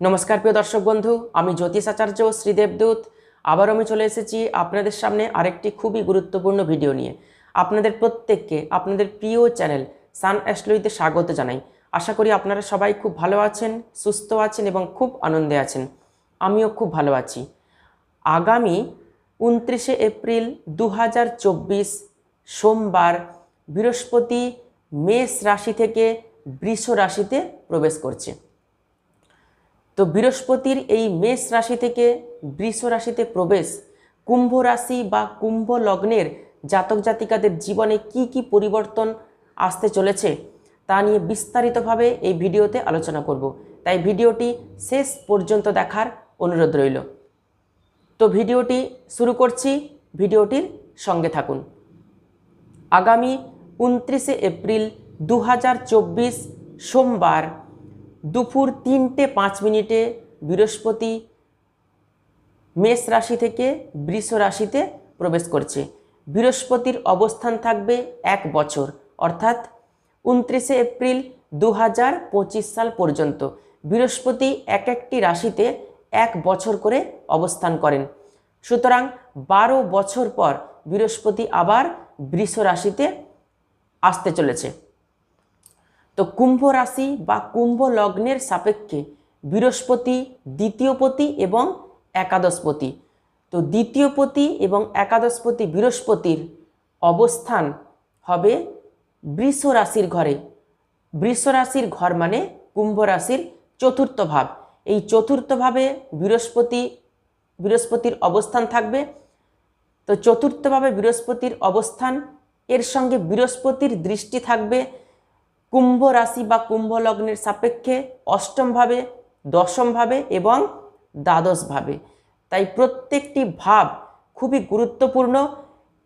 নমস্কার, প্রিয় দর্শক বন্ধু। আমি জ্যোতিষ আচার্য শ্রীদেবদূত আবার আমি চলে এসেছি আপনাদের সামনে আরেকটি খুবই গুরুত্বপূর্ণ ভিডিও নিয়ে। আপনাদের প্রত্যেককে আপনাদের প্রিয় চ্যানেল সান অ্যাস্ট্রোইতে স্বাগত জানাই। আশা করি আপনারা সবাই খুব ভালো আছেন, সুস্থ আছেন এবং খুব আনন্দে আছেন। আমিও খুব ভালো আছি। আগামী উনত্রিশে এপ্রিল দু হাজার চব্বিশ সোমবার বৃহস্পতি মেষ রাশি থেকে বৃষ রাশিতে প্রবেশ করছে। তো বৃহস্পতির এই মেষ রাশি থেকে বৃষ রাশিতে প্রবেশ, কুম্ভ রাশি বা কুম্ভ লগ্নের জাতক জাতিকাদের জীবনে কি কি পরিবর্তন আসতে চলেছে তা নিয়ে বিস্তারিতভাবে এই ভিডিওতে আলোচনা করব। তাই ভিডিওটি শেষ পর্যন্ত দেখার অনুরোধ রইল। তো ভিডিওটি শুরু করছি, ভিডিওটির সঙ্গে থাকুন। আগামী উনত্রিশে এপ্রিল দু হাজার চব্বিশ সোমবার দুপুর তিনটে পাঁচ মিনিটে বৃহস্পতি মেষ রাশি থেকে বৃষ রাশিতে প্রবেশ করছে। বৃহস্পতির অবস্থান থাকবে এক বছর, অর্থাৎ উনত্রিশে এপ্রিল দু হাজার পঁচিশ সাল পর্যন্ত। বৃহস্পতি এক একটি রাশিতে এক বছর করে অবস্থান করেন। সুতরাং বারো বছর পর বৃহস্পতি আবার বৃষ রাশিতে আসতে চলেছে। তো কুম্ভ রাশি বা কুম্ভ লগ্নের সাপেক্ষে বৃহস্পতি দ্বিতীয়পতি এবং একাদশপতি তো দ্বিতীয়পতি এবং একাদশপতি বৃহস্পতির অবস্থান হবে বৃষ রাশির ঘরে। বৃষ রাশির ঘর মানে কুম্ভ রাশির চতুর্থ ভাব। এই চতুর্থ ভাবে বৃহস্পতি, বৃহস্পতির অবস্থান থাকবে। তো চতুর্থভাবে বৃহস্পতির অবস্থান, এর সঙ্গে বৃহস্পতির দৃষ্টি থাকবে। কুম্ভ রাশি বা কুম্ভ লগ্নের সাপেক্ষে অষ্টমভাবে, দশমভাবে এবং দ্বাদশভাবে। তাই প্রত্যেকটি ভাব খুবই গুরুত্বপূর্ণ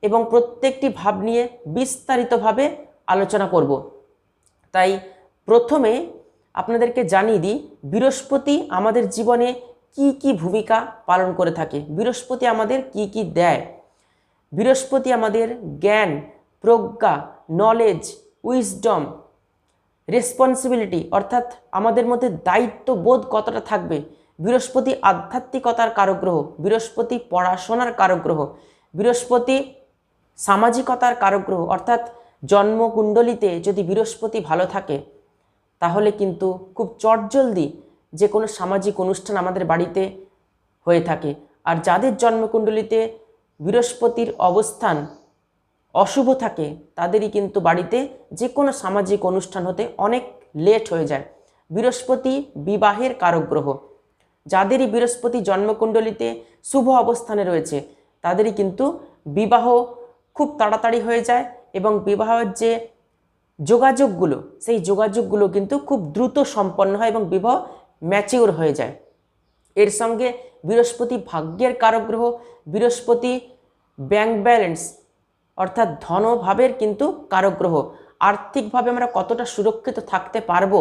এবং প্রত্যেকটি ভাব নিয়ে বিস্তারিতভাবে আলোচনা করব। তাই প্রথমে আপনাদেরকে জানিয়ে দিই, বৃহস্পতি আমাদের জীবনে কি কি ভূমিকা পালন করে থাকে? বৃহস্পতি আমাদের কি কি দেয়? বৃহস্পতি আমাদের জ্ঞান, প্রজ্ঞা নলেজ উইজডম রেসপন্সিবিলিটি, অর্থাৎ আমাদের মধ্যে দায়িত্ববোধ কতটা থাকবে? বৃহস্পতি আধ্যাত্মিকতার কারগ্রহ, বৃহস্পতি পড়াশোনার কারগ্রহ, বৃহস্পতি সামাজিকতার কারগ্রহ, অর্থাৎ জন্মকুণ্ডলিতে যদি বৃহস্পতি ভালো থাকে, তাহলে কিন্তু খুব চটজলদি যে কোনো সামাজিক অনুষ্ঠান আমাদের বাড়িতে হয়ে থাকে। আর যাদের জন্মকুণ্ডলিতে বৃহস্পতির অবস্থান অশুভ থাকে, তাদেরই কিন্তু বাড়িতে যে কোনো সামাজিক অনুষ্ঠান হতে অনেক লেট হয়ে যায়। বৃহস্পতি বিবাহের কারগ্রহ। যাদেরই বৃহস্পতি জন্মকুণ্ডলিতে শুভ অবস্থানে রয়েছে, তাদেরই কিন্তু বিবাহ খুব তাড়াতাড়ি হয়ে যায় এবং বিবাহের যে যোগাযোগগুলো, সেই যোগাযোগগুলো কিন্তু খুব দ্রুত সম্পন্ন হয় এবং বিবাহ ম্যাচিওর হয়ে যায়। এর সঙ্গে বৃহস্পতি ভাগ্যের কারগ্রহ, বৃহস্পতি ব্যাংক ব্যালেন্স অর্থাৎ ধনভাবের কিন্তু কারগ্রহ। আর্থিকভাবে আমরা কতটা সুরক্ষিত থাকতে পারব?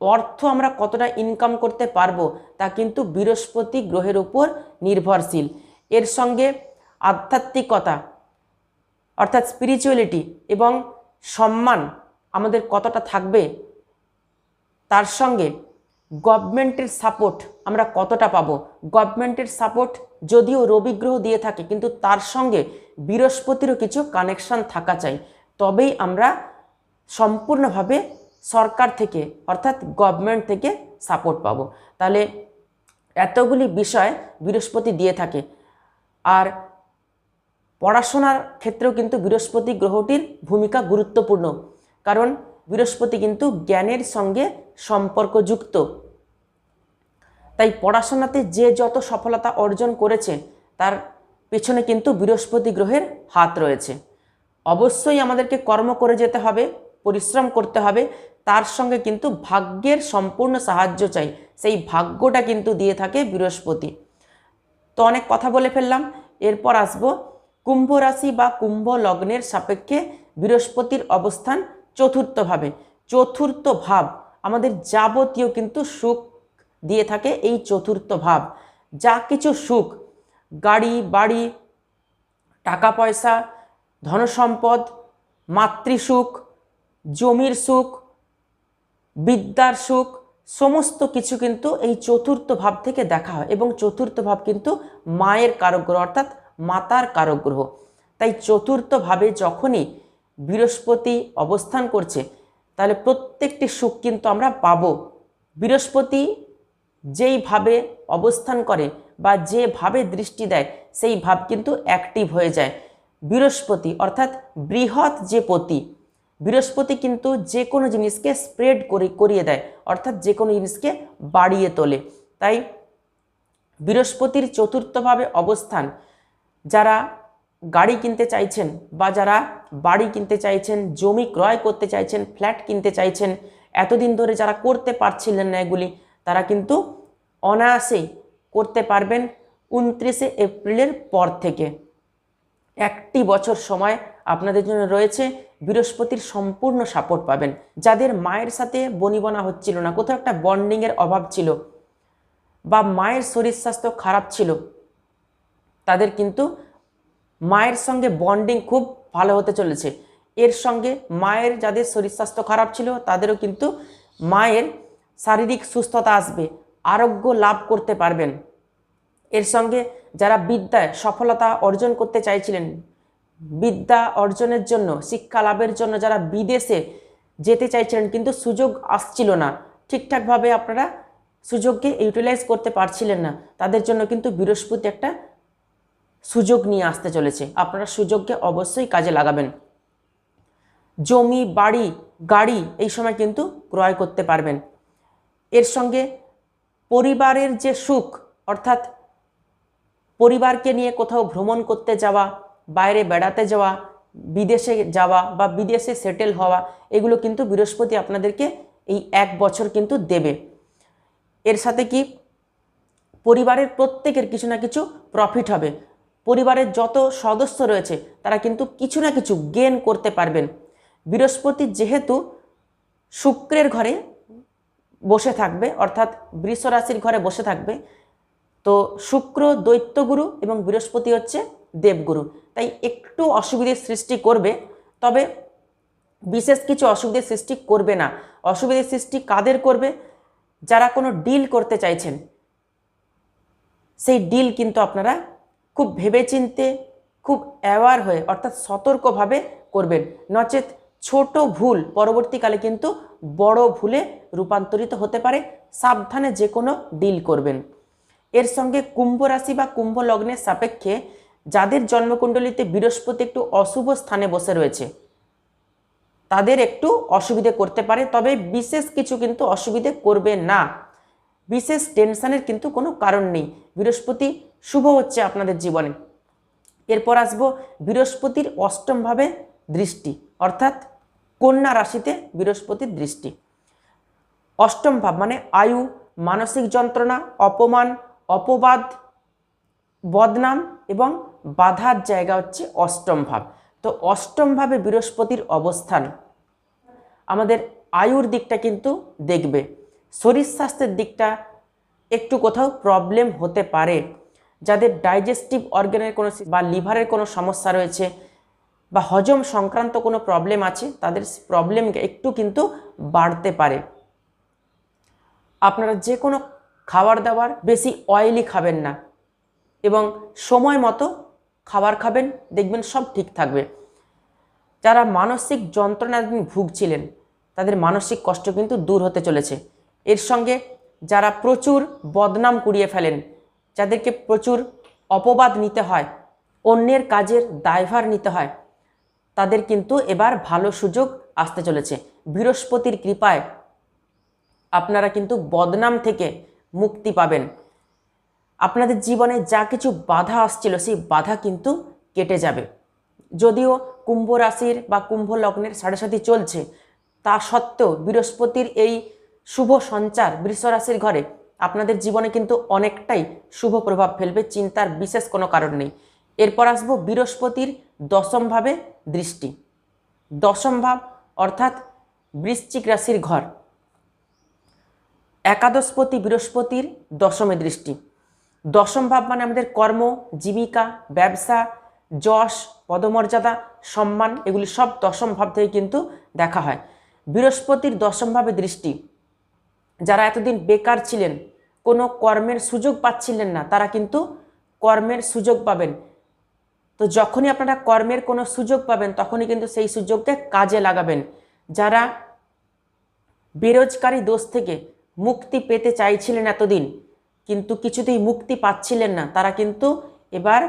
অর্থ আমরা কতটা ইনকাম করতে পারব? তা কিন্তু বৃহস্পতি গ্রহের উপর নির্ভরশীল। এর সঙ্গে আধ্যাত্মিকতা, অর্থাৎ স্পিরিচুয়ালিটি এবং সম্মান আমাদের কতটা থাকবে? তার সঙ্গে গভর্নমেন্টের সাপোর্ট আমরা কতটা পাবো? গভর্নমেন্টের সাপোর্ট যদিও রবি গ্রহ দিয়ে থাকে, কিন্তু তার সঙ্গে বৃহস্পতিরও কিছু কানেকশন থাকা চাই। তবেই আমরা সম্পূর্ণভাবে সরকার থেকে, অর্থাৎ গভর্নমেন্ট থেকে সাপোর্ট পাবো। তাহলে এতগুলি বিষয় বৃহস্পতি দিয়ে থাকে। আর পড়াশোনার ক্ষেত্রেও কিন্তু বৃহস্পতি গ্রহটির ভূমিকা গুরুত্বপূর্ণ। কারণ বৃহস্পতি কিন্তু জ্ঞানের সঙ্গে সম্পর্কযুক্ত। তাই পড়াশোনাতে যে যত সফলতা অর্জন করেছে তার পেছনে কিন্তু বৃহস্পতি গ্রহের হাত রয়েছে। অবশ্যই আমাদেরকে কর্ম করে যেতে হবে, পরিশ্রম করতে হবে, তার সঙ্গে কিন্তু ভাগ্যের সম্পূর্ণ সাহায্য চাই। সেই ভাগ্যটা কিন্তু দিয়ে থাকে বৃহস্পতি। তো অনেক কথা বলে ফেললাম, এরপর আসব কুম্ভ রাশি বা কুম্ভ লগ্নের সাপেক্ষে বৃহস্পতির অবস্থান চতুর্থভাবে। চতুর্থ ভাব, আমাদের যাবতীয় কিন্তু সুখ দিয়ে থাকে এই চতুর্থ ভাব। যা কিছু সুখ, গাড়ি, বাড়ি, টাকা পয়সা, ধনসম্পদ, মাতৃসুখ, জমির সুখ, বিদ্যার সুখ, সমস্ত কিছু কিন্তু এই চতুর্থ ভাব থেকে দেখা হয় এবং চতুর্থ ভাব কিন্তু মায়ের কারক গ্রহ অর্থাৎ মাতার কারক গ্রহ তাই চতুর্থ ভাবে যখনই বৃহস্পতি অবস্থান করছে, তাহলে প্রত্যেকটি সুখ কিন্তু আমরা পাবো। বৃহস্পতি যেইভাবে অবস্থান করে বা যেভাবে দৃষ্টি দেয়, সেই ভাব কিন্তু অ্যাক্টিভ হয়ে যায়। বৃহস্পতি অর্থাৎ বৃহৎ যে পতি, বৃহস্পতি কিন্তু যে কোনো জিনিসকে স্প্রেড করে, করিয়ে দেয়, অর্থাৎ যে কোনো জিনিসকে বাড়িয়ে তোলে। তাই বৃহস্পতির চতুর্থভাবে অবস্থান, যারা গাড়ি কিনতে চাইছেন বা যারা বাড়ি কিনতে চাইছেন, জমি ক্রয় করতে চাইছেন ফ্ল্যাট কিনতে চাইছেন, এতদিন ধরে যারা করতে পারছিলেন না এগুলি তারা কিন্তু অনায়াসেই করতে পারবেন উনত্রিশে এপ্রিলের পর থেকে। একটি বছর সময় আপনাদের জন্য রয়েছে, বৃহস্পতির সম্পূর্ণ সাপোর্ট পাবেন। যাদের মায়ের সাথে বনিবনা হচ্ছিল না, কোথাও একটা বন্ডিংয়ের অভাব ছিল বা মায়ের শরীর স্বাস্থ্য খারাপ ছিল, তাদের কিন্তু মায়ের সঙ্গে বন্ডিং খুব ভালো হতে চলেছে। এর সঙ্গে মায়ের যাদের শরীর স্বাস্থ্য খারাপ ছিল, তাদেরও কিন্তু মায়ের শারীরিক সুস্থতা আসবে, আরোগ্য লাভ করতে পারবেন। এর সঙ্গে যারা বিদ্যায় সফলতা অর্জন করতে চাইছিলেন, বিদ্যা অর্জনের জন্য, শিক্ষা লাভের জন্য যারা বিদেশে যেতে চাইছিলেন কিন্তু সুযোগ আসছিল না, ঠিকঠাকভাবে আপনারা সুযোগকে ইউটিলাইজ করতে পারছিলেন না, তাদের জন্য কিন্তু বৃহস্পতি একটা সুযোগ নিয়ে আসতে চলেছে। আপনারা সুযোগকে অবশ্যই কাজে লাগাবেন। জমি, বাড়ি, গাড়ি এই সময় কিন্তু ক্রয় করতে পারবেন। এর সঙ্গে পরিবারের যে সুখ, অর্থাৎ পরিবারকে নিয়ে কোথাও ভ্রমণ করতে যাওয়া, বাইরে বেড়াতে যাওয়া, বিদেশে যাওয়া বা বিদেশে সেটেল হওয়া, এগুলো কিন্তু বৃহস্পতি আপনাদেরকে এই এক বছর কিন্তু দেবে। এর সাথে কি? পরিবারের প্রত্যেকের কিছু না কিছু প্রফিট হবে। পরিবারের যত সদস্য রয়েছে, তারা কিন্তু কিছু না কিছু গেন করতে পারবেন। বৃহস্পতি যেহেতু শুক্রের ঘরে বসে থাকবে, অর্থাৎ বৃষ রাশির ঘরে বসে থাকবে। তো শুক্র দৈত্যগুরু এবং বৃহস্পতি হচ্ছে দেবগুরু। তাই একটু অসুবিধের সৃষ্টি করবে, তবে বিশেষ কিছু অসুবিধের সৃষ্টি করবে না। অসুবিধের সৃষ্টি কাদের করবে? যারা কোনো ডিল করতে চাইছেন, সেই ডিল কিন্তু আপনারা খুব ভেবেচিন্তে, খুব অ্যাওয়ার হয়ে, অর্থাৎ সতর্কভাবে করবেন। নচেত ছোট ভুল, পরবর্তীকালে কিন্তু বড় ভুলে রূপান্তরিত হতে পারে। সাবধানে যে কোনো ডিল করবেন। এর সঙ্গে কুম্ভ রাশি বা কুম্ভ লগ্নের সাপেক্ষে যাদের জন্মকুণ্ডলিতে বৃহস্পতি একটু অশুভ স্থানে বসে রয়েছে, তাদের একটু অসুবিধে করতে পারে। তবে বিশেষ কিছু কিন্তু অসুবিধে করবে না। বিশেষ টেনশানের কিন্তু কোনো কারণ নেই। বৃহস্পতি শুভ হচ্ছে আপনাদের জীবনে। এরপর আসব বৃহস্পতির অষ্টমভাবে দৃষ্টি। অর্থাৎ কন্যা রাশিতে বৃহস্পতির দৃষ্টি। অষ্টম ভাব মানে আয়ু, মানসিক যন্ত্রণা, অপমান, অপবাদ, বদনাম এবং বাধার জায়গা হচ্ছে অষ্টম ভাব। তো অষ্টম ভাবে বৃহস্পতির অবস্থান, আমাদের আয়ুর দিকটা কিন্তু দেখবে। শরীর স্বাস্থ্যের দিকটা একটু কোথাও প্রবলেম হতে পারে। যাদের ডাইজেস্টিভ অর্গানের কোনো বা লিভারের কোনো সমস্যা রয়েছে বা হজম সংক্রান্ত কোনো প্রবলেম আছে, তাদের প্রবলেম একটু কিন্তু বাড়তে পারে। আপনারা যে কোনো খাবার দাবার বেশি অয়েলি খাবেন না এবং সময় মতো খাবার খাবেন, দেখবেন সব ঠিক থাকবে। যারা মানসিক যন্ত্রণা ভুগছিলেন, তাদের মানসিক কষ্ট কিন্তু দূর হতে চলেছে। এর সঙ্গে যারা প্রচুর বদনাম কুড়িয়ে ফেলেন, যাদেরকে প্রচুর অপবাদ নিতে হয়, অন্যের কাজের দায়ভার নিতে হয় তাদের কিন্তু এবার ভালো সুযোগ আসতে চলেছে। বৃহস্পতির কৃপায় আপনারা কিন্তু বদনাম থেকে মুক্তি পাবেন। আপনাদের জীবনে যা কিছু বাধা আসছিল, সেই বাধা কিন্তু কেটে যাবে। যদিও কুম্ভ রাশির বা কুম্ভ লগ্নের সাড়ে চলছে, তা সত্ত্বেও বৃহস্পতির এই শুভ সঞ্চার বৃষ রাশির ঘরে আপনাদের জীবনে কিন্তু অনেকটাই শুভ প্রভাব ফেলবে, চিন্তার বিশেষ কোনো কারণ নেই। এরপর আসব বৃহস্পতির দশমভাবে দৃষ্টি। দশম ভাব অর্থাৎ বৃশ্চিক রাশির ঘর। একাদশপতি বৃহস্পতির দশমে দৃষ্টি। দশম ভাব মানে আমাদের কর্ম, জীবিকা, ব্যবসা, যশ, পদমর্যাদা, সম্মান, এগুলি সব দশম ভাব থেকে কিন্তু দেখা হয়। বৃহস্পতির দশমভাবে দৃষ্টি। যারা এতদিন বেকার ছিলেন, কোনো কর্মের সুযোগ পাচ্ছিলেন না, তারা কিন্তু কর্মের সুযোগ পাবেন। তো যখনই আপনারা কর্মের কোনো সুযোগ পাবেন, তখনই কিন্তু সেই সুযোগকে কাজে লাগাবেন। যারা বেরোজগারি দোষ থেকে মুক্তি পেতে চাইছিলেন এতদিন, কিন্তু কিছুতেই মুক্তি পাচ্ছিলেন না, তারা কিন্তু এবার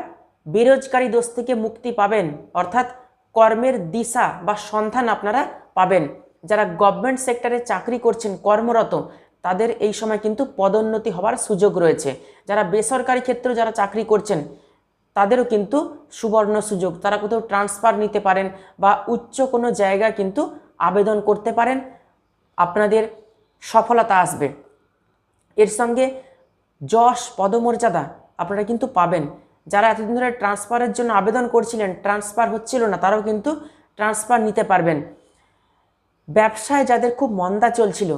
বেরোজগারি দোষ থেকে মুক্তি পাবেন। অর্থাৎ কর্মের দিশা বা সন্ধান আপনারা পাবেন। যারা গভর্নমেন্ট সেক্টরে চাকরি করছেন, কর্মরত, তাদের এই সময় কিন্তু পদোন্নতি হওয়ার সুযোগ রয়েছে। যারা বেসরকারি ক্ষেত্রে যারা চাকরি করছেন, তাদেরও কিন্তু সুবর্ণ সুযোগ। তারা কোথাও ট্রান্সফার নিতে পারেন বা উচ্চ কোনো জায়গায় কিন্তু আবেদন করতে পারেন। আপনাদের সফলতা আসবে। এর সঙ্গে যশ পদমর্যাদা আপনারা কিন্তু পাবেন। যারা এতদিন ধরে ট্রান্সফারের জন্য আবেদন করছিলেন ট্রান্সফার হচ্ছিল না, তারাও কিন্তু ট্রান্সফার নিতে পারবেন। ব্যবসায় যাদের খুব মন্দা চলছিল,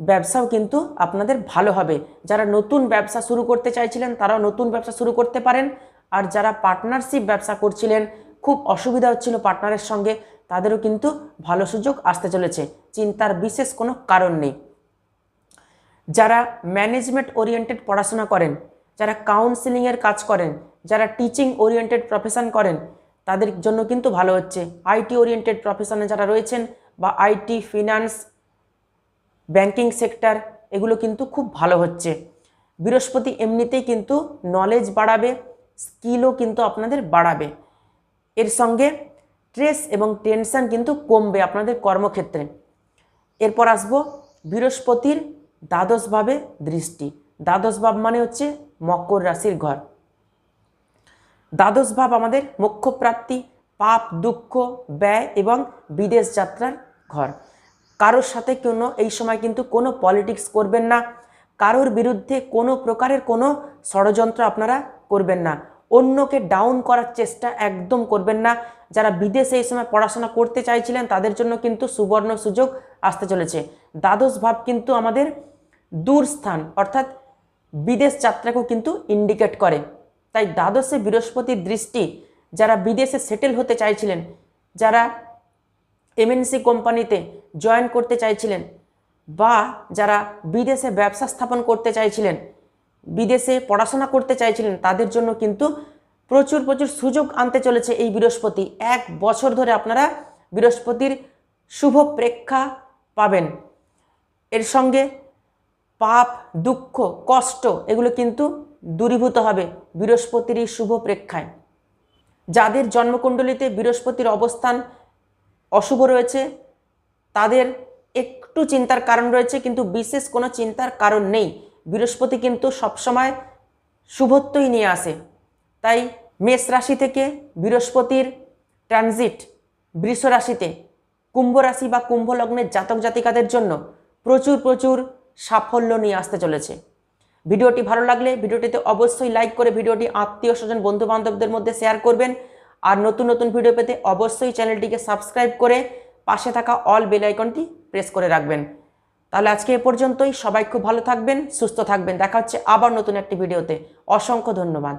ব্যবসাও কিন্তু আপনাদের ভালো হবে। যারা নতুন ব্যবসা শুরু করতে চাইছিলেন, তারাও নতুন ব্যবসা শুরু করতে পারেন। আর যারা পার্টনারশিপ ব্যবসা করছিলেন, খুব অসুবিধা হচ্ছিল পার্টনারের সঙ্গে, তাদেরও কিন্তু ভালো সুযোগ আসতে চলেছে। চিন্তার বিশেষ কোনো কারণ নেই। যারা ম্যানেজমেন্ট ওরিয়েন্টেড পড়াশোনা করেন, যারা কাউন্সিলিংয়ের কাজ করেন, যারা টিচিং ওরিয়েন্টেড প্রফেশন করেন, তাদের জন্য কিন্তু ভালো হচ্ছে। আইটি ওরিয়েন্টেড প্রফেশনে যারা রয়েছেন বা আইটি ফিনান্স ব্যাংকিং সেক্টর এগুলো কিন্তু খুব ভালো হচ্ছে। বৃহস্পতি এমনিতেই কিন্তু নলেজ বাড়াবে স্কিলও কিন্তু আপনাদের বাড়াবে। এর সঙ্গে স্ট্রেস এবং টেনশন কিন্তু কমবে আপনাদের কর্মক্ষেত্রে। এরপর আসব বৃহস্পতির দ্বাদশভাবে দৃষ্টি। দ্বাদশ ভাব মানে হচ্ছে মকর রাশির ঘর। দ্বাদশ ভাব আমাদের মোক্ষপ্রাপ্তি, পাপ, দুঃখ, ব্যয় এবং বিদেশ যাত্রার ঘর। কারোর সাথে কোনো, এই সময় কিন্তু কোনো পলিটিক্স করবেন না। কারোর বিরুদ্ধে কোনো প্রকারের কোনো ষড়যন্ত্র আপনারা করবেন না। অন্যকে ডাউন করার চেষ্টা একদম করবেন না। যারা বিদেশে এই সময় পড়াশোনা করতে চাইছিলেন, তাদের জন্য কিন্তু সুবর্ণ সুযোগ আসতে চলেছে। দ্বাদশ ভাব কিন্তু আমাদের দূর স্থান, অর্থাৎ বিদেশ যাত্রাকেও কিন্তু ইন্ডিকেট করে। তাই দ্বাদশে বৃহস্পতির দৃষ্টি, যারা বিদেশে সেটেল হতে চাইছিলেন, যারা এমএনসি কোম্পানিতে জয়েন করতে চাইছিলেন, বা যারা বিদেশে ব্যবসা স্থাপন করতে চাইছিলেন বিদেশে পড়াশোনা করতে চাইছিলেন, তাদের জন্য কিন্তু প্রচুর প্রচুর সুযোগ আনতে চলেছে এই বৃহস্পতি। এক বছর ধরে আপনারা বৃহস্পতির শুভ প্রেক্ষা পাবেন। এর সঙ্গে পাপ, দুঃখ, কষ্ট এগুলো কিন্তু দূরীভূত হবে বৃহস্পতির এই শুভ প্রেক্ষায়। যাদের জন্মকুণ্ডলিতে বৃহস্পতির অবস্থান অশুভ রয়েছে, তাদের একটু চিন্তার কারণ রয়েছে, কিন্তু বিশেষ কোনো চিন্তার কারণ নেই। বৃহস্পতি কিন্তু সবসময় শুভত্বই নিয়ে আসে। তাই মেষ রাশি থেকে বৃহস্পতির ট্রানজিট বৃষ রাশিতে, কুম্ভ রাশি বা কুম্ভ লগ্নের জাতক জাতিকাদের জন্য প্রচুর প্রচুর সাফল্য নিয়ে আসতে চলেছে। ভিডিওটি ভালো লাগলে ভিডিওটিতে অবশ্যই লাইক করে ভিডিওটি আত্মীয় স্বজন বন্ধু বান্ধবদের মধ্যে শেয়ার করবেন। আর নতুন নতুন ভিডিও পেতে অবশ্যই চ্যানেলটিকে সাবস্ক্রাইব করে পাশে থাকা অল বেল আইকনটি প্রেস করে রাখবেন। তাহলে আজকে এ পর্যন্তই। সবাই খুব ভালো থাকবেন, সুস্থ থাকবেন। দেখা হচ্ছে আবার নতুন একটি ভিডিওতে। অসংখ্য ধন্যবাদ।